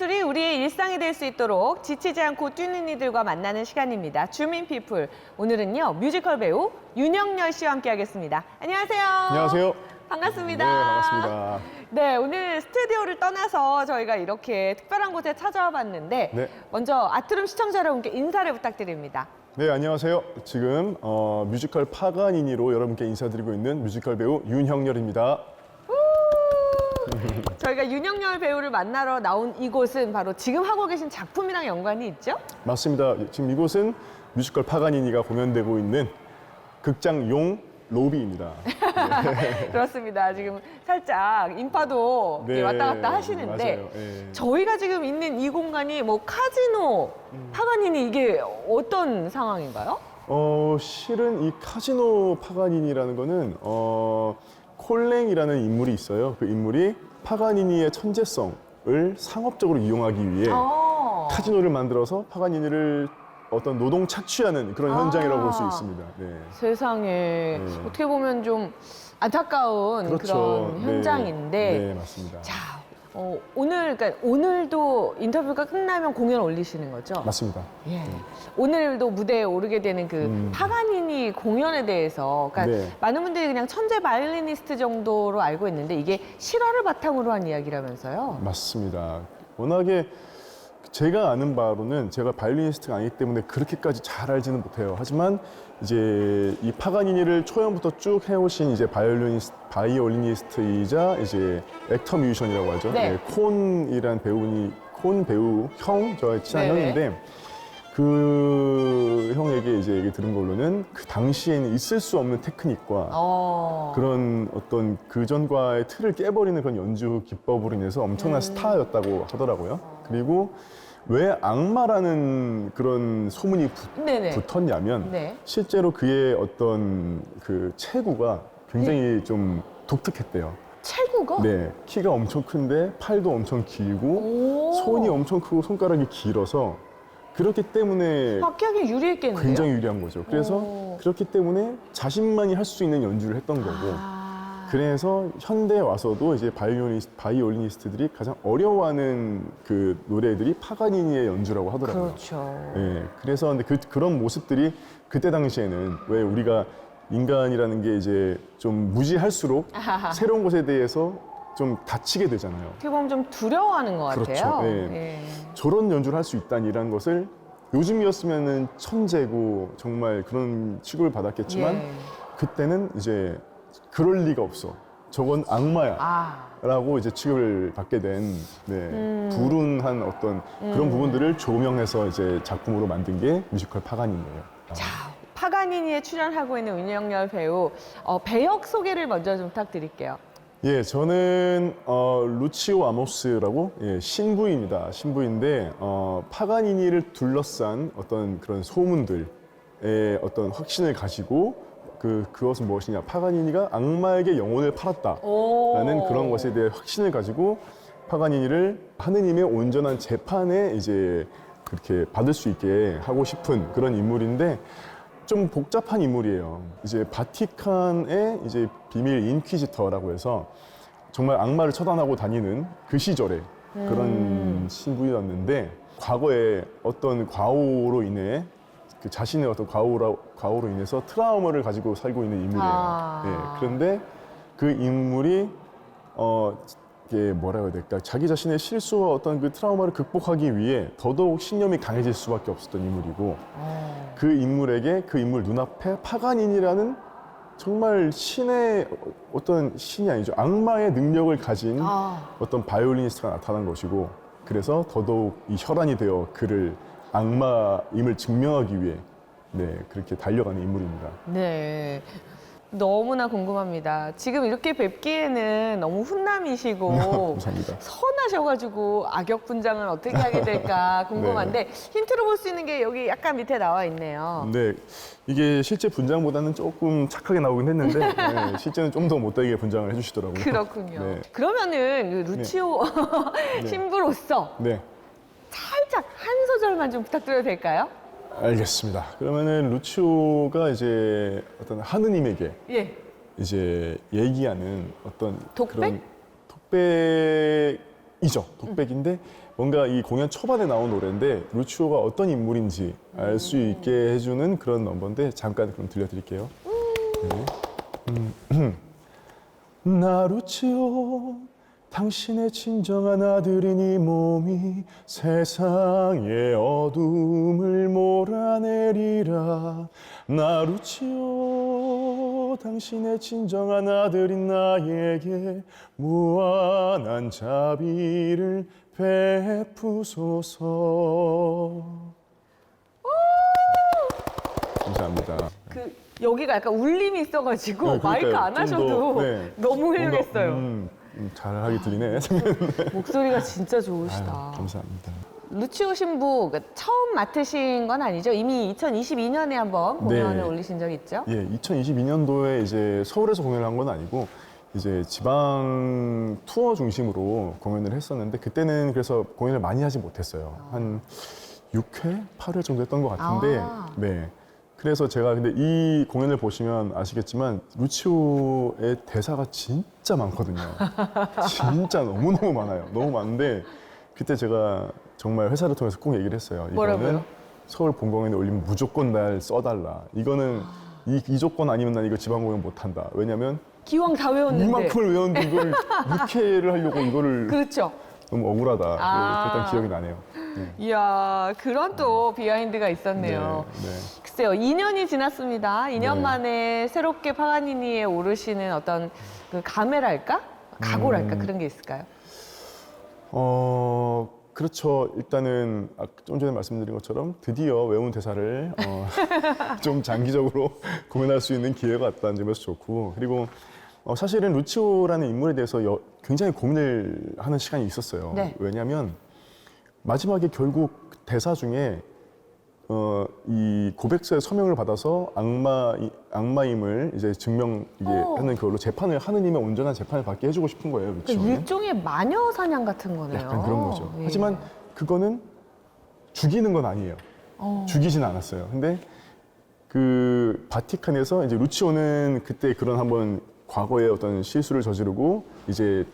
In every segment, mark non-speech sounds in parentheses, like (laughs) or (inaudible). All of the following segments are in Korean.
문화예술이 우리의 일상이 될 수 있도록 지치지 않고 뛰는 이들과 만나는 시간입니다. 주민 피플. 오늘은요, 뮤지컬 배우 윤영열 씨와 함께 하겠습니다. 안녕하세요. 안녕하세요. 반갑습니다. 네, 반갑습니다. 네, 오늘 스튜디오를 떠나서 저희가 이렇게 특별한 곳에 찾아와 봤는데 네. 먼저 아트룸 시청자 여러분께 인사를 부탁드립니다. 네, 안녕하세요. 지금 어, 뮤지컬 파가니니로 여러분께 인사드리고 있는 뮤지컬 배우 윤형렬입니다. (laughs) 저희가 윤영열 배우를 만나러 나온 이곳은 바로 지금 하고 계신 작품이랑 연관이 있죠? 맞습니다. 지금 이곳은 뮤지컬 파가니니가 공연되고 있는 극장 용 로비입니다. (laughs) 그렇습니다. 지금 살짝 인파도 네, 왔다 갔다 하시는데 맞아요. 예. 저희가 지금 있는 이 공간이 뭐 카지노, 파가니니 이게 어떤 상황인가요? 어, 실은 이 카지노 파가니니라는 거는 어, 콜랭이라는 인물이 있어요. 그 인물이 파가니니의 천재성을 상업적으로 이용하기 위해 어. 카지노를 만들어서 파가니니를 어떤 노동 착취하는 그런 아. 현장이라고 볼 수 있습니다. 네. 세상에 네. 어떻게 보면 좀 안타까운 그런 네. 현장인데 네, 맞습니다. 자 어, 오늘 그러니까 오늘도 인터뷰가 끝나면 공연 올리시는 거죠? 맞습니다. 예. 오늘도 무대에 오르게 되는 그 음. 파가니니 공연에 대해서 그러니까 네. 많은 분들이 그냥 천재 바이올리니스트 정도로 알고 있는데 이게 실화를 바탕으로 한 이야기라면서요. 맞습니다. 워낙에 제가 아는 바로는 제가 바이올리니스트가 아니기 때문에 그렇게까지 잘 알지는 못해요. 하지만 이제 이 파가니니를 초연부터 쭉 해오신 이제 바이올리니스트, 바이올리니스트이자 이제 액터 뮤지션이라고 하죠. 네. 콘이란 배우니 콘 배우 형 저의 친한 네네. 형인데 그 형에게 이제 얘기 들은 걸로는 그 당시에는 있을 수 없는 테크닉과 어. 그런 어떤 그 전과의 틀을 깨버리는 그런 연주 기법으로 인해서 엄청난 음. 스타였다고 하더라고요. 그리고 왜 악마라는 그런 소문이 붙, 네네. 붙었냐면 네. 실제로 그의 어떤 그 체구가 굉장히 좀 독특했대요. 체구가? 네, 키가 엄청 큰데 팔도 엄청 길고 오. 손이 엄청 크고 손가락이 길어서 그렇기 때문에 박기하기 유리했겠네요. 굉장히 유리한 거죠. 그래서 오. 그렇기 때문에 자신만이 할 수 있는 연주를 했던 거고 아. 그래서 현대에 와서도 이제 바이올리니스트, 바이올리니스트들이 가장 어려워하는 그 노래들이 파가니니의 연주라고 하더라고요. 그렇죠. 예, 그래서 근데 그, 그런 모습들이 그때 당시에는 왜 우리가 인간이라는 게 이제 좀 무지할수록 (laughs) 새로운 것에 대해서 좀 다치게 되잖아요. 어떻게 보면 좀 두려워하는 것 그렇죠. 같아요. 예. 예. 저런 연주를 할 수 있다니라는 것을 요즘이었으면은 천재고 정말 그런 취급을 받았겠지만 예. 그때는 이제 그럴 리가 없어. 저건 악마야. 아. 라고 이제 취급을 받게 된 네, 음. 불운한 어떤 그런 부분들을 조명해서 이제 작품으로 만든 게 뮤지컬 파가니인데요. 자, 파가니니에 출연하고 있는 윤영열 배우 어, 배역 소개를 먼저 좀 부탁드릴게요. 예, 저는 어, 루치오 아모스라고 예, 신부입니다. 신부인데 어, 파가니니를 둘러싼 어떤 그런 소문들의 어떤 확신을 가지고 그 그것은 무엇이냐? 파가니니가 악마에게 영혼을 팔았다라는 오. 그런 것에 대해 확신을 가지고 파가니니를 하느님의 온전한 재판에 이제 그렇게 받을 수 있게 하고 싶은 그런 인물인데 좀 복잡한 인물이에요. 이제 바티칸의 이제 비밀 인퀴지터라고 해서 정말 악마를 처단하고 다니는 그 시절에 그런 신부였는데 과거에 어떤 과오로 인해 그 자신의 어떤 과오로, 과오로 인해서 트라우마를 가지고 살고 있는 인물이에요. 아. 예, 그런데 그 인물이 어 이게 뭐라고 해야 될까? 자기 자신의 실수와 어떤 그 트라우마를 극복하기 위해 더더욱 신념이 강해질 수밖에 없었던 인물이고 어. 그 인물에게 그 인물 눈앞에 파가닌이라는 정말 신의 어떤 신이 아니죠. 악마의 능력을 가진 아. 어떤 바이올리니스트가 나타난 것이고 그래서 더더욱 이 혈안이 되어 그를 악마임을 증명하기 위해 네 그렇게 달려가는 인물입니다. 네. 너무나 궁금합니다. 지금 이렇게 뵙기에는 너무 훈남이시고 (laughs) 감사합니다. 선하셔가지고 악역 분장을 어떻게 하게 될까 (laughs) 궁금한데 힌트로 볼 수 있는 게 여기 약간 밑에 나와 있네요. 네, 이게 실제 분장보다는 조금 착하게 나오긴 했는데 (laughs) 네, 실제는 좀 더 못되게 분장을 해주시더라고요. 그렇군요. 네. 그러면은 그 루치오 신부로서 네, 살짝 한 소절만 좀 부탁드려도 될까요? 알겠습니다. 그러면은 루치오가 이제 어떤 하느님에게 예. 이제 얘기하는 어떤 독백? 그런 독백이죠. 독백인데 뭔가 이 공연 초반에 나온 노래인데 루치오가 어떤 인물인지 알 수 있게 해주는 그런 넘버인데 잠깐 그럼 들려드릴게요. 네. 음. 나 루치오 당신의 진정한 아들인 이 몸이 세상의 어둠을 몰아내리라 나 루치오 당신의 진정한 아들인 나에게 무한한 자비를 베푸소서 감사합니다. 그 여기가 약간 울림이 있어가지고 네, 마이크 그러니까요. 안좀 하셔도 더, 네. 너무 훌륭했어요. 음, 음, 잘하게 들리네. (laughs) 목소리가 진짜 아유, 좋으시다. 감사합니다. 루치오 신부 그 처음 맡으신 건 아니죠? 이미 2022년에 한번 공연을 네. 올리신 적 있죠? 예, 2022년도에 이제 서울에서 공연을 한 건 아니고 이제 지방 투어 중심으로 공연을 했었는데 그때는 그래서 공연을 많이 하지 못했어요. 한 6회, 8회 정도 했던 것 같은데 아. 네. 그래서 제가 근데 이 공연을 보시면 아시겠지만 루치오의 대사가 진짜 많거든요. (laughs) 진짜 너무너무 많아요. 너무 많은데 그때 제가 정말 회사를 통해서 꼭 얘기를 했어요. 뭐라고요? 이거는 서울 본공연에 올리면 무조건 날 써달라. 이거는 이, 이 조건 아니면 난 이거 지방 공연 못 한다. 왜냐면 기왕 다 외웠는데. 이만큼을 외웠는데 이걸 6회를 하려고 이거를 그렇죠. 너무 억울하다. 아. 그랬던 기억이 나네요. 네. 이야, 그런 또 비하인드가 있었네요. 네, 네. 글쎄요, 2년이 지났습니다. 2년 네. 만에 새롭게 파가니니에 오르시는 어떤 그 감회랄까? 각오랄까? 음. 그런 게 있을까요? 어 그렇죠. 일단은 아, 좀 전에 말씀드린 것처럼 드디어 외운 대사를 어, (laughs) 좀 장기적으로 (laughs) 공연할 수 있는 기회가 왔다는 점에서 좋고 그리고 어, 사실은 루치오라는 인물에 대해서 여- 굉장히 고민을 하는 시간이 있었어요. 네. 왜냐하면 마지막에 결국 대사 중에 어, 이 고백서의 서명을 받아서 악마 악마임을 이제 증명 이게 어. 하는 그걸로 재판을 하느님의 온전한 재판을 받게 해주고 싶은 거예요. 그러니까. 일종의 마녀 사냥 같은 거네요. 약간 그런 거죠. 예. 하지만 그거는 죽이는 건 아니에요. 어. 죽이진 않았어요. 근데 그 바티칸에서 이제 루치오는 그때 그런 한번 과거에 어떤 실수를 저지르고 이제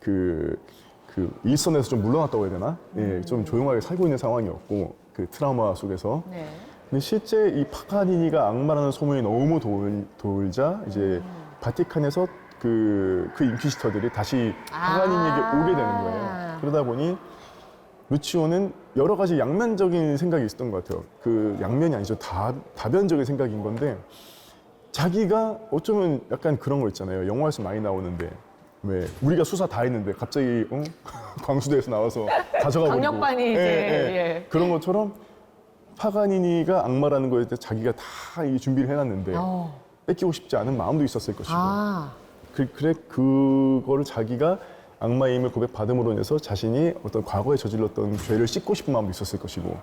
그, 그 일선에서 좀 물러났다고 해야 되나? 예, 좀 조용하게 살고 있는 상황이었고 그 트라우마 속에서. 네. 근데 실제 이 파가니니가 악마라는 소문이 너무 돌, 돌자 이제 바티칸에서 그, 그 인퀴시터들이 다시 파가니니에게 아. 오게 되는 거예요. 그러다 보니 루치오는 여러 가지 양면적인 생각이 있었던 것 같아요. 그 양면이 아니죠. 다, 다변적인 생각인 건데 자기가 어쩌면 약간 그런 거 있잖아요. 영화에서 많이 나오는데 왜 우리가 수사 다 했는데 갑자기 어? (laughs) 광수대에서 나와서 가져가 버리고 강력반이 이제, 예. 그런 것처럼 파가니니가 악마라는 거에 대해 자기가 다 이 준비를 해놨는데 어. 뺏기고 싶지 않은 마음도 있었을 것이고 아, 그, 그래 그거를 자기가 악마임을 고백받음으로 인해서 자신이 어떤 과거에 저질렀던 죄를 씻고 싶은 마음도 있었을 것이고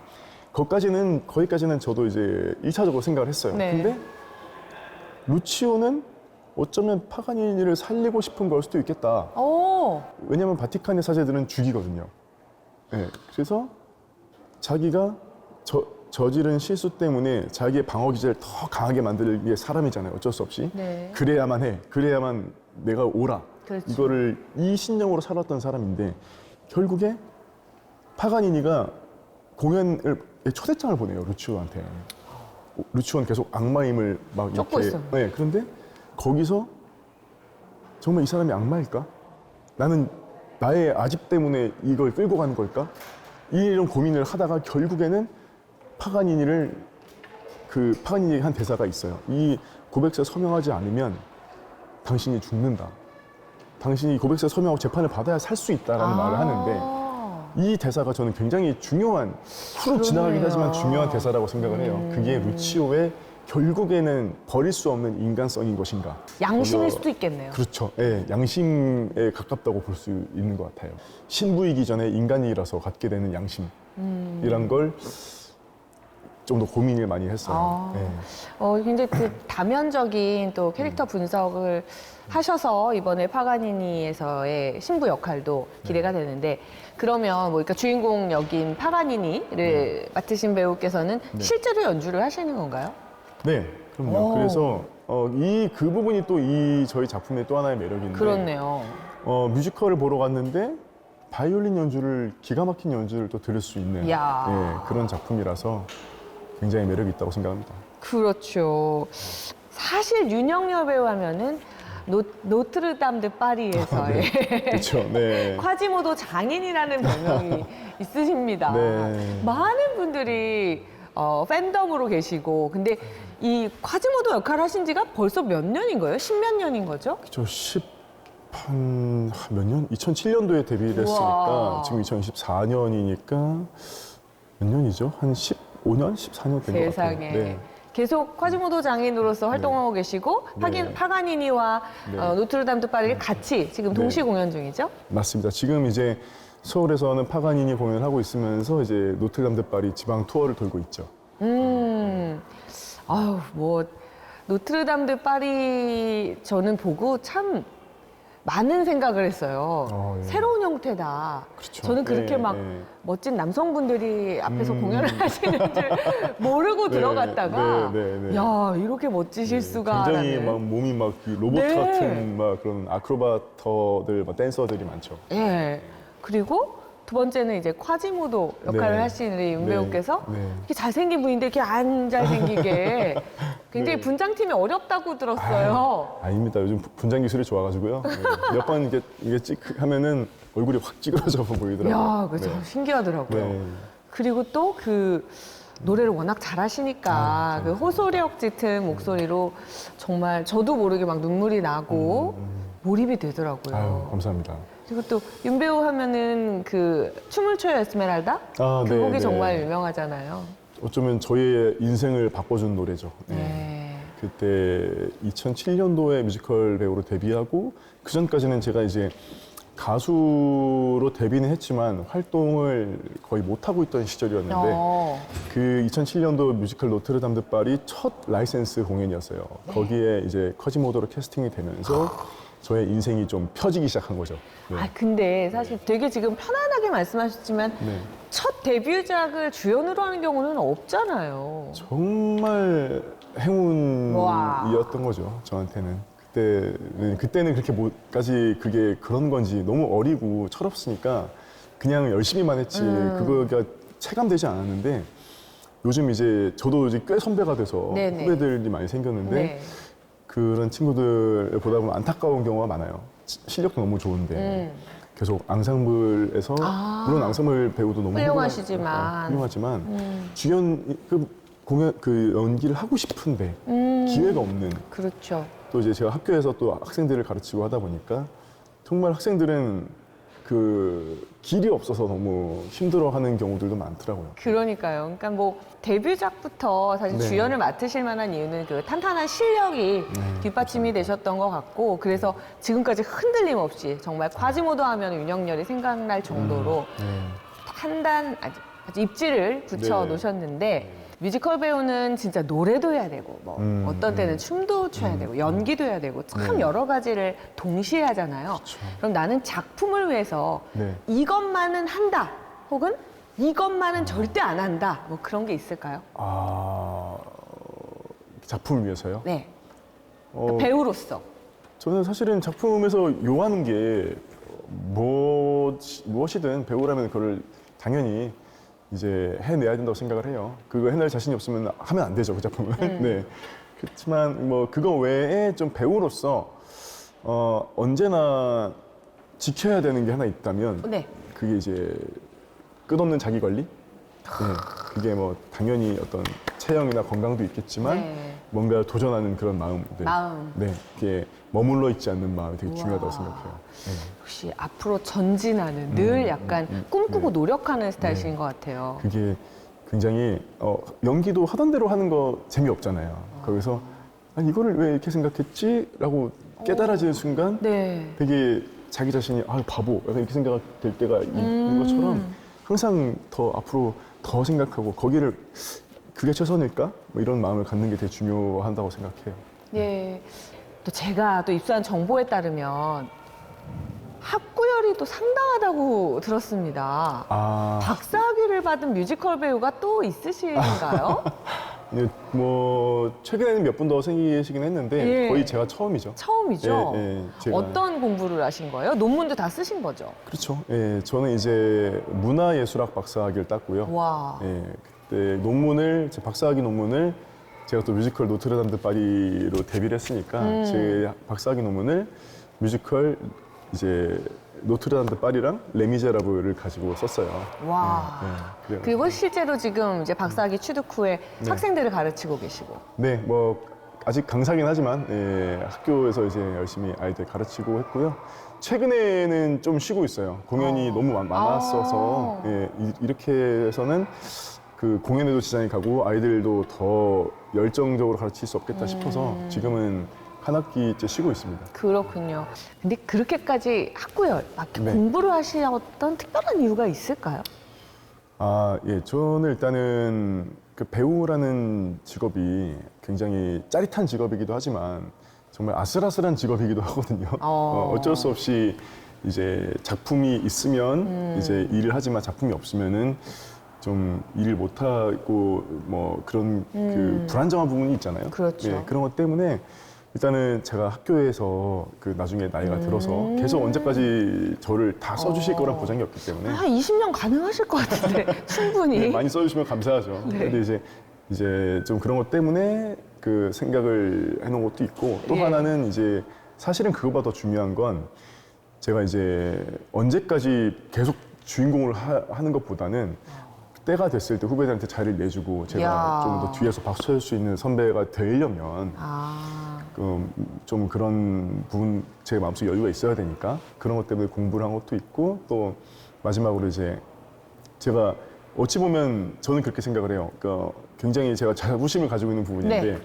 거기까지는 거기까지는 저도 이제 일차적으로 생각을 했어요. 네. 근데 루치오는 어쩌면 파가니니를 살리고 싶은 걸 수도 있겠다. 오, 왜냐하면 바티칸의 사제들은 죽이거든요. 네, 그래서 자기가 저, 저지른 실수 때문에 자기의 방어 기제를 더 강하게 만들기 위해 사람이잖아요. 어쩔 수 없이. 네. 그래야만 해. 그래야만 내가 오라. 그렇죠. 이거를 이 신념으로 살았던 사람인데 결국에 파가니니가 공연을 초대장을 보내요 루치오한테. 루치오는 계속 악마임을 막 쫓고 이렇게. 있어요. 네, 그런데 거기서 정말 이 사람이 악마일까? 나는 나의 아집 때문에 이걸 끌고 가는 걸까? 이런 고민을 하다가 결국에는 파가니니를 그 파가니니에게 한 대사가 있어요. 이 고백서에 서명하지 않으면 당신이 죽는다. 당신이 고백서에 서명하고 재판을 받아야 살 수 있다라는 말을 하는데 아. 이 대사가 저는 굉장히 중요한 후로 지나가긴. 하지만 중요한 대사라고 생각을 해요. 그게 루치오의 결국에는 버릴 수 없는 인간성인 것인가. 양심일 수도 있겠네요. 그렇죠. 예, 양심에 가깝다고 볼 수 있는 것 같아요. 신부이기 전에 인간이라서 갖게 되는 양심이란 걸 좀 더 고민을 많이 했어요. 아. 예. 어, 굉장히 그 다면적인 또 캐릭터 분석을 하셔서 이번에 파가니니에서의 신부 역할도 기대가 네. 되는데 그러면 뭐 그러니까 주인공 역인 파가니니를 맡으신 배우께서는 네. 실제로 연주를 하시는 건가요? 네, 그럼요. 오. 그래서 어, 이 그 부분이 또 이 저희 작품의 또 하나의 매력인데 그렇네요. 어, 뮤지컬을 보러 갔는데 바이올린 연주를 기가 막힌 연주를 또 들을 수 있는 이야. 예, 그런 작품이라서 굉장히 매력이 있다고 생각합니다. 그렇죠. 사실 윤영열 배우 하면은 노, 노트르담 드 파리에서의 그렇죠. 네. (laughs) 콰지모도 장인이라는 별명이 (laughs) 있으십니다. 네. 많은 분들이 어, 팬덤으로 계시고 근데 이 콰지모도 역할 하신 지가 벌써 몇 년인 거예요? 십몇 년인 거죠? 저 10한 몇 년? 2007년도에 데뷔를 우와. 했으니까 지금 2014년이니까 몇 년이죠? 한 15년, 14년 된 것 같아요. 세상에. 네. 계속 콰지모도 장인으로서 활동하고 계시고 파긴, 네. 파가니니와 네. 어, 노트르담 드 파리를 같이 지금 동시 네. 공연 중이죠? 맞습니다. 지금 이제 서울에서는 파가니니 공연을 하고 있으면서 이제 노틀담 드 파리 지방 투어를 돌고 있죠. 음, 아유, 뭐, 노트르담 드 파리 저는 보고 참 많은 생각을 했어요. 어, 예. 새로운 형태다. 그렇죠. 저는 그렇게 네, 막 네. 멋진 남성분들이 앞에서 음. 공연을 (laughs) 하시는 줄 모르고 네, 들어갔다가 네, 네, 네. 야, 이렇게 멋지실 수가. 굉장히 라는. 막 몸이 막이 로봇 네. 같은 막 그런 아크로바터들, 막 댄서들이 많죠. 예. 그리고 두 번째는 이제 콰지모도 역할을 네. 하시는 이윤 네. 배우께서 네. 이렇게 잘생긴 분인데 이렇게 안 잘생기게 (laughs) 굉장히 네. 분장팀이 어렵다고 들었어요. 아 닙니다. 요즘 부- 분장 기술이 좋아가지고요. 네. 몇번 이게 이게 찍 하면은 얼굴이 확 찌그러져 보이더라고요. 야, 네. 신기하더라고요. 네. 그리고 또 그 노래를 워낙 잘하시니까 아, 그 호소력 짙은 목소리로 정말 저도 모르게 막 눈물이 나고 몰입이 되더라고요. 음, 아유, 감사합니다. 그리고 또 윤배우 하면은 그 춤을 춰요 에스메랄다? 아, 그 네, 곡이 네. 정말 유명하잖아요. 어쩌면 저희의 인생을 바꿔준 노래죠. 네. 네. 그때 2007년도에 뮤지컬 배우로 데뷔하고 그 전까지는 제가 이제 가수로 데뷔는 했지만 활동을 거의 못 하고 있던 시절이었는데 어. 그 2007년도 뮤지컬 노트르담 드 파리 첫 라이센스 공연이었어요. 거기에 이제 커지모도로 캐스팅이 되면서 저의 인생이 좀 펴지기 시작한 거죠. 네. 아 근데 사실 되게 지금 편안하게 말씀하셨지만 네. 첫 데뷔작을 주연으로 하는 경우는 없잖아요. 정말 행운이었던 거죠 저한테는 그때는 그때는 그렇게 뭐까지 그게 그런 건지 너무 어리고 철없으니까 그냥 열심히만 했지 음. 그거가 체감되지 않았는데 요즘 이제 저도 이제 꽤 선배가 돼서 네네. 후배들이 많이 생겼는데 네. 그런 친구들 보다 보면 안타까운 경우가 많아요 시- 실력도 너무 좋은데 음. 계속 앙상블에서 아. 물론 앙상블 배우도 너무 훌륭하시지만. 훌륭하- 훌륭하지만 음. 주연 그 공연 그 연기를 하고 싶은데 음. 기회가 없는 그렇죠. 또 이제 제가 학교에서 또 학생들을 가르치고 하다 보니까 정말 학생들은 그 길이 없어서 너무 힘들어하는 경우들도 많더라고요. 그러니까요. 그러니까 뭐 데뷔작부터 사실 네. 주연을 맡으실 만한 이유는 그 탄탄한 실력이 네, 뒷받침이 되셨던 것 같고 그래서 지금까지 흔들림 없이 정말 과지모도 하면 윤영열이 생각날 정도로 네. 판단 아주, 아주 입지를 붙여 네. 놓으셨는데 뮤지컬 배우는 진짜 노래도 해야 되고 뭐 음, 어떤 때는 음. 춤도 춰야 되고 연기도 해야 되고 참 네. 여러 가지를 동시에 하잖아요. 그렇죠. 그럼 나는 작품을 위해서 네. 이것만은 한다 혹은 이것만은 절대 안 한다 뭐 그런 게 있을까요? 아 작품을 위해서요? 네 어, 배우로서 저는 사실은 작품에서 요하는 게 무엇, 무엇이든 배우라면 그걸 당연히 이제 해내야 된다고 생각을 해요. 그거 해낼 자신이 없으면 하면 안 되죠, 그 작품은. (laughs) 네. 그렇지만 뭐 그거 외에 좀 배우로서 어, 언제나 지켜야 되는 게 하나 있다면 네 그게 이제 끝없는 자기 관리? 네. 그게 뭐 당연히 어떤 체형이나 건강도 있겠지만 네. 뭔가 도전하는 그런 마음들. 마음. 네. 그게 머물러 있지 않는 마음이 되게. 중요하다고 생각해요. 네. 역시 앞으로 전진하는 늘 약간 음, 꿈꾸고 네. 노력하는 스타일인 것 같아요. 그게 굉장히 어, 연기도 하던 대로 하는 거 재미없잖아요. 거기서 아니 이거를 왜 이렇게 생각했지? 라고 깨달아지는 순간 네. 되게 자기 자신이 아 바보 약간 이렇게 생각될 때가 있는 음. 것처럼 항상 더 앞으로 더 생각하고 거기를 그게 최선일까? 뭐 이런 마음을 갖는 게 되게 중요하다고 생각해요. 예. 또 제가 또 입수한 정보에 따르면 학구열이 또 상당하다고 들었습니다. 아, 박사학위를 받은 뮤지컬 배우가 또 있으신가요? 네, (laughs) 뭐 최근에는 몇 분 더 생기시긴 했는데 예. 거의 제가 처음이죠. 처음이죠. 예, 예, 제가- 어떤 공부를 하신 거예요? 논문도 다 쓰신 거죠? 그렇죠. 예, 저는 이제 문화예술학 박사학위를 땄고요. 와. 예, 그때 논문을 제 박사학위 논문을 제가 또 뮤지컬 노트르담 드 파리로 데뷔를 했으니까 음. 제 박사학위 논문을 뮤지컬 이제 노트르담 드 파리랑 레미제라블을 가지고 썼어요. 와. 예, 예, 그래가지고. 그리고 실제로 지금 이제 박사학위 취득 후에 네. 학생들을 가르치고 계시고. 네, 뭐 아직 강사긴 하지만 예, 학교에서 이제 열심히 아이들 가르치고 했고요. 최근에는 좀 쉬고 있어요. 공연이 어. 너무 많- 많았어서 아. 예, 이- 이렇게 해서는 그 공연에도 지장이 가고 아이들도 더 열정적으로 가르칠 수 없겠다 싶어서 음. 지금은 한 학기째 쉬고 있습니다. 그렇군요. 근데 그렇게까지 학구열, 막 네. 공부를 하셨던 특별한 이유가 있을까요? 아, 예. 저는 일단은 그 배우라는 직업이 굉장히 짜릿한 직업이기도 하지만 정말 아슬아슬한 직업이기도 하거든요. 어. 어, 어쩔 수 없이 이제 작품이 있으면 음. 이제 일을 하지만 작품이 없으면은 좀 일을 못하고 뭐 그런 음. 그 불안정한 부분이 있잖아요. 그렇죠. 예, 그런 것 때문에 일단은 제가 학교에서 그 나중에 나이가 들어서 음. 계속 언제까지 저를 다 써주실 어. 거란 보장이 없기 때문에 한 20년 가능하실 것 같은데 (laughs) 충분히. 네, 많이 써주시면 감사하죠. 네. 근데 이제 이제 좀 그런 것 때문에 그 생각을 해놓은 것도 있고 또 예. 하나는 이제 사실은 그거보다 더 중요한 건 제가 이제 언제까지 계속 주인공을 하, 는 것보다는 때가 됐을 때 후배들한테 자리를 내주고 야. 제가 좀더 뒤에서 박수 쳐줄 수 있는 선배가 되려면 아. 그좀 그런 부분 제 마음속에 여유가 있어야 되니까 그런 것 때문에 공부를 한 것도 있고 또 마지막으로 이제 제가 어찌 보면 저는 그렇게 생각을 해요. 그러니까 굉장히 제가 자부심을 가지고 있는 부분인데 네.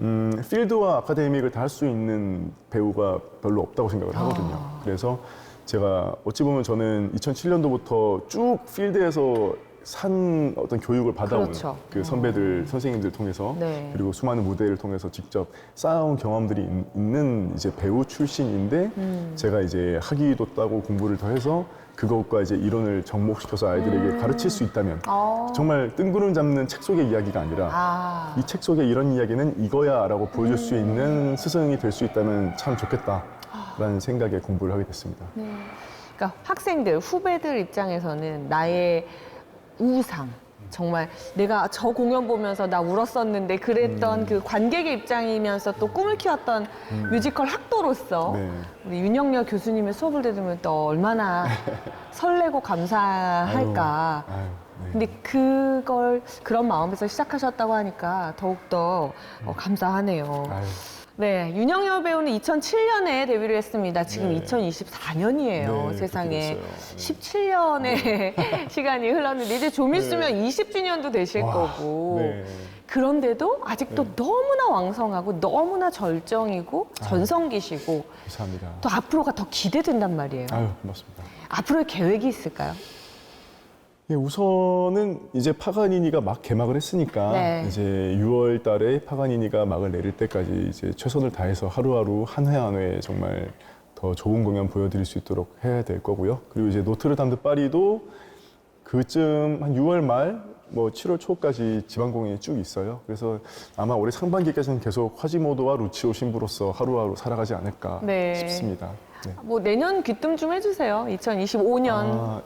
음, 필드와 아카데믹을 다 할 수 있는 배우가 별로 없다고 생각을 하거든요. 아. 그래서 제가 어찌 보면 저는 2007년도부터 쭉 필드에서 산 어떤 교육을 받아온 그렇죠. 그 선배들, 선생님들 통해서 네. 그리고 수많은 무대를 통해서 직접 쌓아온 경험들이 있- 있는 이제 배우 출신인데 음. 제가 이제 학위도 따고 공부를 더 해서 그것과 이제 이론을 접목시켜서 아이들에게 음. 가르칠 수 있다면 어. 정말 뜬구름 잡는 책 속의 이야기가 아니라 아. 이책 속에 이런 이야기는 이거야라고 보여줄 수 음. 있는 스승이 될 수 있다면 참 좋겠다라는 생각에 공부를 하게 됐습니다. 네. 그러니까 학생들, 후배들 입장에서는 나의 우상, 정말 내가 저 공연 보면서 나 울었었는데 그랬던 음. 그 관객의 입장이면서 또 꿈을 키웠던 뮤지컬 학도로서 네. 우리 윤영열 교수님의 수업을 들으면 또 얼마나 (laughs) 설레고 감사할까. 아유, 네. 근데 그걸 그런 마음에서 시작하셨다고 하니까 더욱더 어, 감사하네요. 아유, 네, 윤영열 배우는 2007년에 데뷔를 했습니다. 지금 네. 2024년이에요. 네, 세상에. 그렇게 됐어요. 17년의 (laughs) 시간이 흘렀는데 이제 좀 있으면 20주년도 되실 와, 거고. 네. 그런데도 아직도 너무나 왕성하고 너무나 절정이고 전성기시고 감사합니다. 또 앞으로가 더 기대된단 말이에요. 아유, 고맙습니다. 앞으로의 계획이 있을까요? 예, 우선은 이제 파가니니가 막 개막을 했으니까 네. 이제 6월 달에 파가니니가 막을 내릴 때까지 이제 최선을 다해서 하루하루 한 회 한 회 정말 더 좋은 공연 보여드릴 수 있도록 해야 될 거고요. 그리고 이제 노트르담드 파리도 그쯤 한 6월 말 뭐 7월 초까지 지방 공연이 쭉 있어요. 그래서 아마 올해 상반기까지는 계속 화지모도와 루치오 신부로서 하루하루 살아가지 않을까 네. 싶습니다. 네. 뭐 내년 귀뜸 좀 해주세요. 2025년. 아,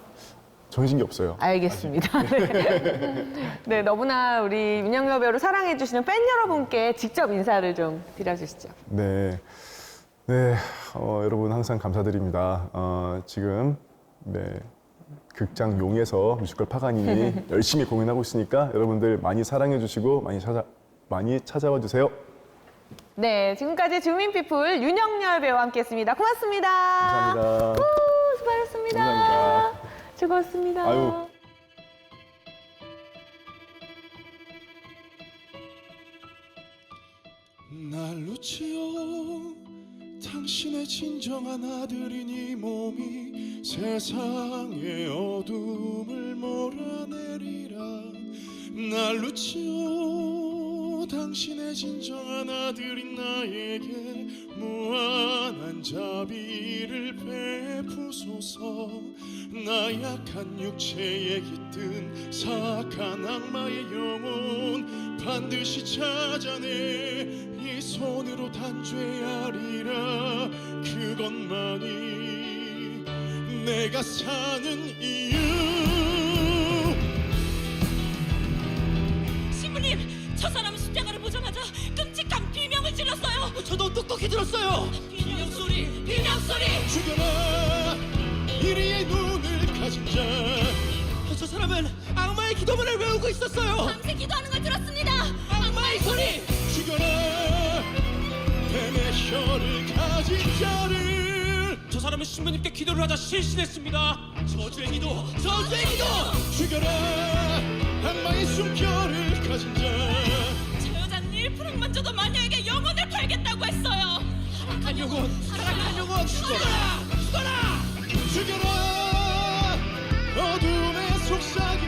게 없어요. 알겠습니다. 네. (laughs) 네, 너무나 우리 윤영여 배우를 사랑해주시는 팬 여러분께 직접 인사를 좀 드려주시죠. 네. 네, 어, 여러분 항상 감사드립니다. 어, 지금 네, 극장 용에서 뮤지컬 파가니니 (laughs) 열심히 공연하고 있으니까 여러분들 많이 사랑해 주시고 많이 찾아 많이 찾아와 주세요. 네, 지금까지 주민피플 윤영열 배우와 함께했습니다. 고맙습니다. 감사합니다. 오, 수고하셨습니다. 감사합니다. 즐거웠습니다. 아유. 날 루치오 당신의 진정한 아들인 이 몸이 세상의 어둠을 몰아내리라 날 루치오 당신의 진정한 아들인 나에게 무한한 자비를 베푸소서 나 약한 육체에 깃든 사악한 악마의 영혼 반드시 찾아내 이 손으로 단죄하리라 그것만이 내가 사는 이유 신부님, 저 사람 십자가를 보자마자 끔찍한 비명을 질렀어요. 저도 똑똑히 들었어요. 비명 소리, 비명 소리. 죽여라 이리의 눈을 가진 자저 사람은 악마의 기도문을 외우고 있었어요. 밤새 기도하는 걸 들었습니다. 악마의 소리. 죽여라 뱀의 혀를 가진 자를 저 사람은 신부님께 기도를 하자 실신했습니다. 저주의 기도, 저주의 기도. 죽여라 악마의 숨결을 가진 자 저 여자는 1%만 줘도 마녀에게 영혼을 팔겠다고 했어 타락한 영혼 타락한 죽어라! 죽어라! 죽여라! 어둠의 속삭임!